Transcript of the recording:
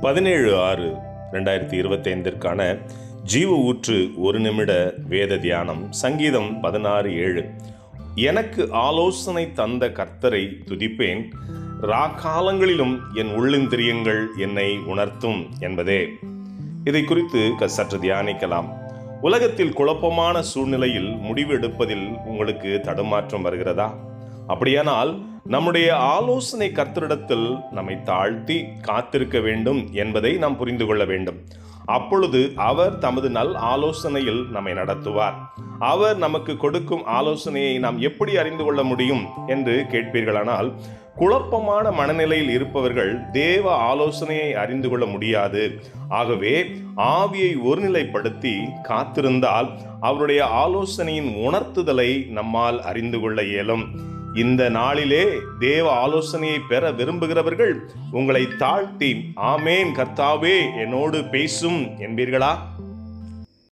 பதினேழு ஆறு ரெண்டாயிரத்தி இருபத்தைந்திற்கான ஜீவ ஊற்று ஒரு நிமிட வேத தியானம் சங்கீதம் பதினாறு ஏழு. எனக்கு ஆலோசனை தந்த கர்த்தரை துதிப்பேன். ராக்காலங்களிலும் என் உள்ளிந்திரியங்கள் என்னை உணர்த்தும் என்பதே. இதை குறித்து க- சற்று தியானிக்கலாம். உலகத்தில் குழப்பமான சூழ்நிலையில் முடிவு எடுப்பதில் உங்களுக்கு தடுமாற்றம் வருகிறதா? அப்படியானால் நம்முடைய ஆலோசனை கர்த்தரிடத்தில் நம்மை தாழ்த்தி காத்திருக்க வேண்டும் என்பதை நாம் புரிந்து கொள்ள வேண்டும். அப்பொழுது அவர் தமது நல் ஆலோசனையில் நம்மை நடத்துவார். அவர் நமக்கு கொடுக்கும் ஆலோசனையை நாம் எப்படி அறிந்து கொள்ள முடியும் என்று கேட்பீர்களானால் குழப்பமான மனநிலையில் இருப்பவர்கள் தேவ ஆலோசனையை அறிந்து கொள்ள முடியாது. ஆகவே ஆவியை ஒருநிலைப்படுத்தி காத்திருந்தால் அவருடைய ஆலோசனையின் உணர்த்துதலை நம்மால் அறிந்து கொள்ள இயலும். இந்த நாளிலே தேவ ஆலோசனையை பெற விரும்புகிறவர்கள் உங்களை தாழ்த்தி ஆமேன் கர்த்தாவே என்னோடு பேசும் என்பீர்களா?